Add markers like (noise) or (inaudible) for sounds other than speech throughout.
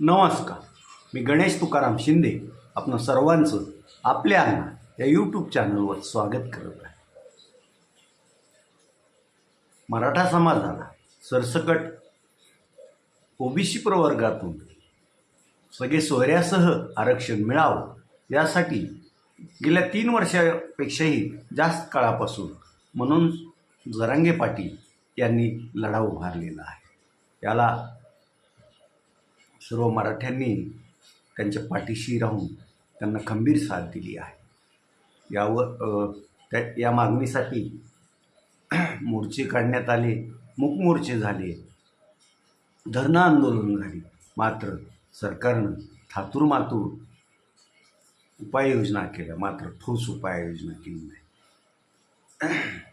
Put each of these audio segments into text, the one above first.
नमस्कार. मी गणेश तुकाराम शिंदे आपण सर्वांचं आपल्या या यूट्यूब चॅनलवर स्वागत करत आहे. मराठा समाजाला सरसकट ओबीसी प्रवर्गातून सगळे सोयऱ्यासह आरक्षण मिळावं यासाठी गेल्या तीन वर्षापेक्षाही जास्त काळापासून म्हणून जरांगे पाटील यांनी लढा उभारलेला आहे. याला सर्व मराठ्यांनी त्यांच्या पाठीशी राहून त्यांना खंबीर साथ दिली आहे. यावर त्या या मागणीसाठी (clears throat) मोर्चे काढण्यात आले मूक मोर्चे झाले धरणं आंदोलन झाली. मात्र सरकारनं थातूर मातूर उपाययोजना केल्या मात्र ठोस उपाययोजना केली नाही. (clears throat)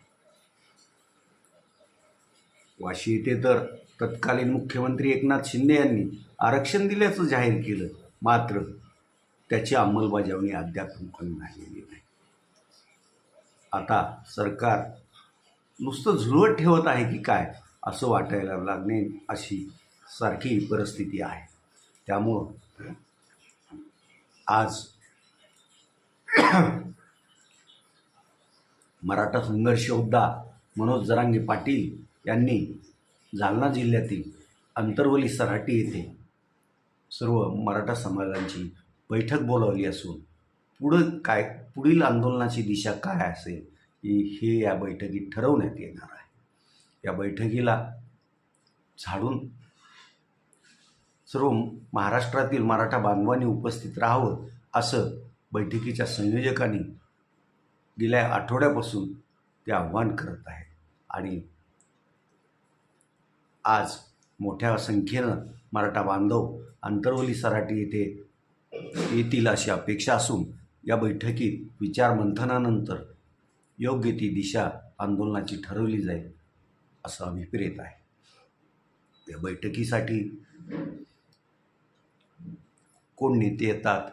वाशी येथे तर तत्कालीन मुख्यमंत्री एकनाथ शिंदे यांनी आरक्षण दिल्याचं जाहीर केलं मात्र त्याची अंमलबजावणी अद्याप पण झालेली नाही. आता सरकार नुसतं झुलवत ठेवत आहे की काय असं वाटायला लागणे अशी सारखी परिस्थिती आहे. त्यामुळं आज मराठा संघर्ष योद्धा मनोज जरांगे पाटील यांनी जालना जिल्ह्यातील अंतरवली सराटी येथे सर्व मराठा समाजांची बैठक बोलावली असून पुढं काय पुढील आंदोलनाची दिशा काय असेल हे या बैठकीत ठरवण्यात येणार आहे. या बैठकीला झाडून सर्व महाराष्ट्रातील मराठा बांधवांनी उपस्थित राहावं असं बैठकीच्या संयोजकांनी गेल्या आठवड्यापासून ते आव्हान करत आहे. आणि आज मोठ्या संख्येनं मराठा बांधव आंतरवली सराटी येथे येतील अशी अपेक्षा असून या बैठकीत विचारमंथनानंतर योग्य ती दिशा आंदोलनाची ठरवली जाईल असं अभिप्रेत आहे. या बैठकीसाठी कोण नेते येतात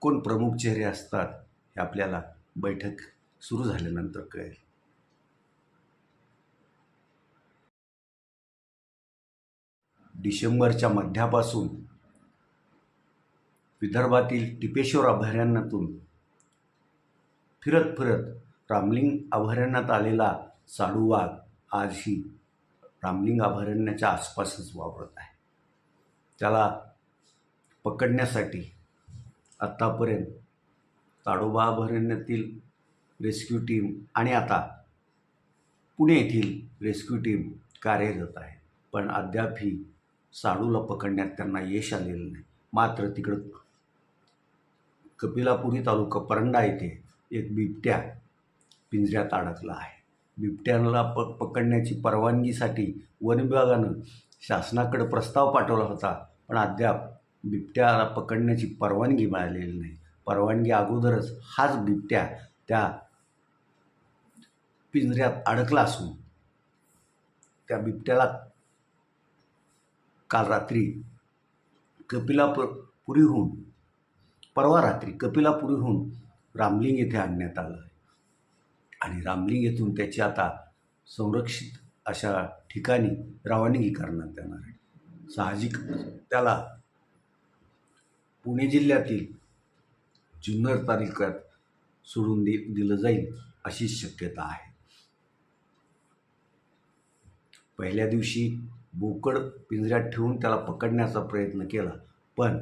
कोण प्रमुख चेहरे असतात हे आपल्याला बैठक सुरू झाल्यानंतर कळेल. डिसेंबरच्या मध्यापासून विदर्भातील टिपेश्वर अभयारण्यातून फिरत फिरत रामलिंग अभयारण्यात आलेला साडू वाघ आजही रामलिंग अभयारण्याच्या आसपासच वावरत आहे. त्याला पकडण्यासाठी आत्तापर्यंत ताडोबा अभयारण्यातील रेस्क्यू टीम आणि आता पुणे येथील रेस्क्यू टीम कार्यरत आहे. पण अद्याप ही साडूला पकडण्यात त्यांना यश आलेलं नाही. मात्र तिकडं कपिलापुरी तालुका परंडा येथे एक बिबट्या पिंजऱ्यात अडकला आहे. बिबट्याला प पकडण्याची परवानगीसाठी वन विभागानं शासनाकडे प्रस्ताव पाठवला होता पण अद्याप बिबट्याला पकडण्याची परवानगी मिळालेली नाही. परवानगी अगोदरच हाच बिबट्या त्या पिंजऱ्यात अडकला असून त्या बिबट्याला काल रात्री कपिलापूर पुरीहून परवा रात्री कपिलापुरीहून रामलिंग येथे आणण्यात आलं आहे. आणि रामलिंग येथून त्याची आता संरक्षित अशा ठिकाणी रवानगी करण्यात येणार आहे. साहजिक त्याला पुणे जिल्ह्यातील जुन्नर तालुक्यात सोडून दि दिलं जाईल अशी शक्यता आहे. पहिल्या दिवशी बोकड पिंजऱ्यात ठेवून त्याला पकडण्याचा प्रयत्न केला पण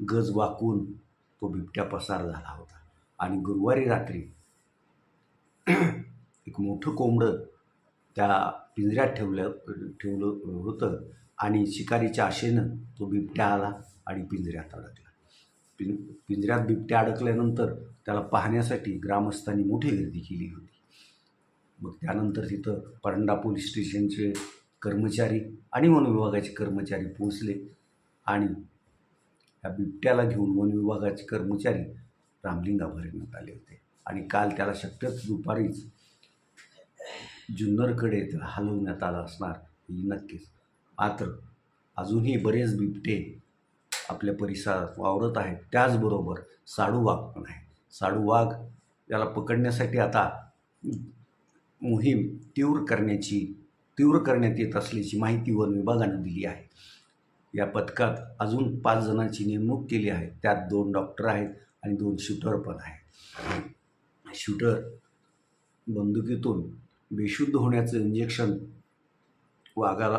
गज वाकून तो बिबट्या पसार झाला होता. आणि गुरुवारी रात्री एक मोठं कोंबडं त्या पिंजऱ्यात ठेवलं ठेवलं होतं आणि शिकारीच्या आशेनं तो बिबट्या आला आणि पिंजऱ्यात अडकला. पिं पिंजऱ्यात बिबट्या अडकल्यानंतर त्याला पाहण्यासाठी ग्रामस्थांनी मोठी गर्दी केली होती. मग त्यानंतर तिथं परंडा पोलीस स्टेशनचे कर्मचारी आणि वन विभागाचे कर्मचारी पोहोचले आणि या बिबट्याला घेऊन वन विभागाचे कर्मचारी रामलिंग अभयारण्यात आले होते. आणि काल त्याला शक्यच दुपारीच जुन्नरकडे त्याला हलवण्यात आलं असणार ही नक्कीच. मात्र अजूनही बरेच बिबटे आपल्या परिसरात वावरत आहेत. त्याचबरोबर साडू वाघ पण आहे. साडू वाघ याला पकडण्यासाठी आता मोहीम तीव्र करण्याची तीव्र करण्यात येत असल्याची माहिती वन विभागानं दिली आहे. या पथकात अजून पाच जणांची नेमणूक केली आहे. त्यात दोन डॉक्टर आहेत आणि दोन शूटर पण आहेत. शूटर बंदुकीतून बेशुद्ध होण्याचं इंजेक्शन वाघाला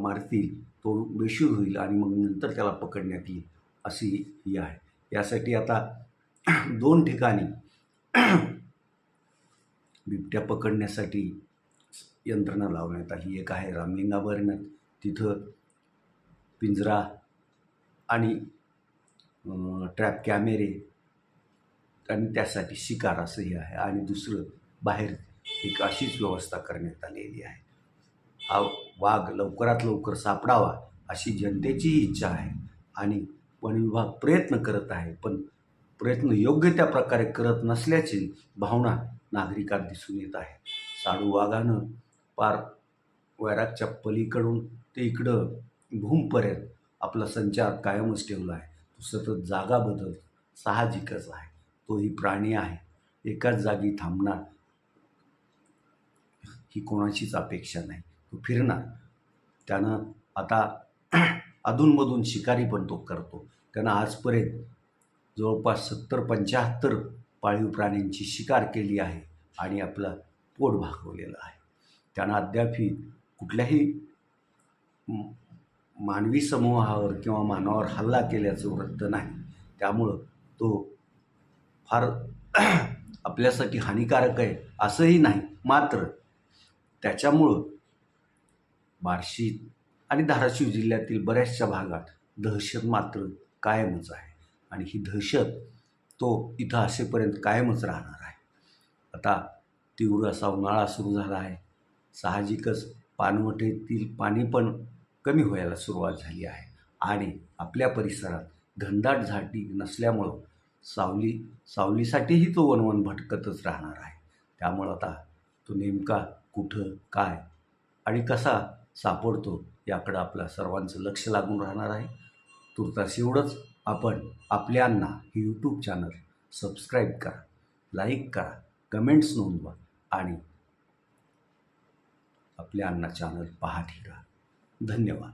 मारतील तो बेशुद्ध होईल आणि मग नंतर त्याला पकडण्यात येईल अशी ही आहे. यासाठी आता दोन ठिकाणी बिबट्या पकडण्यासाठी यंत्रणा लावण्यात आली. एक आहे रामलिंगाभरणात तिथं पिंजरा आणि ट्रॅप कॅमेरे आणि त्यासाठी शिकार असं हे आहे. आणि दुसरं बाहेर एक अशीच व्यवस्था करण्यात आलेली आहे. हा वाघ लवकरात लवकर सापडावा अशी जनतेचीही इच्छा आहे. आणि वन विभाग प्रयत्न करत आहे पण प्रयत्न योग्य त्या प्रकारे करत नसल्याची भावना नागरिकात दिसून येत आहे. साडू वाघानं पार वैरागच्या पलीकडून ते इकडं भूमपर्यंत आपला संचार कायमच ठेवला आहे. तो सतत जागा बदल साहजिकच आहे. तोही प्राणी आहे. एकाच जागी थांबणार ही कोणाचीच अपेक्षा नाही. तो फिरणार. त्यानं आता (clears throat) अधूनमधून शिकारी पण तो करतो. त्यानं आजपर्यंत जवळपास सत्तर पंच्याहत्तर पाळीव प्राण्यांची शिकार केली आहे आणि आपलं पोट भागवलेलं आहे. त्यानं अद्यापही कुठल्याही मानवी समूहावर किंवा मानवावर हल्ला केल्याचं वृत्त नाही. त्यामुळं तो फार (clears throat) आपल्यासाठी हानिकारक आहे असंही नाही. मात्र त्याच्यामुळं बार्शी आणि धाराशिव जिल्ह्यातील बऱ्याचशा भागात दहशत मात्र कायमच आहे. आणि ही दहशत तो इथं असेपर्यंत कायमच राहणार आहे. आता तीव्र असा उन्हाळा सुरू झाला आहे. साहजिकच पानवटेतील पाणी पण कमी व्हायला सुरुवात झाली आहे आणि आपल्या परिसरात घनदाट झाटी नसल्यामुळं सावली सावलीसाठीही तो वनवन भटकतच राहणार आहे. त्यामुळं आता तो नेमका कुठं काय आणि कसा सापडतो याकडं आपल्या सर्वांचं लक्ष लागून राहणार आहे. तुर्तास एवढंच. आपण आपल्यांना हे यूट्यूब चॅनल सबस्क्राईब करा लाईक करा कमेंट्स नोंदवा. आणि आपल्या अण्णा चॅनल पाहत राहा. धन्यवाद.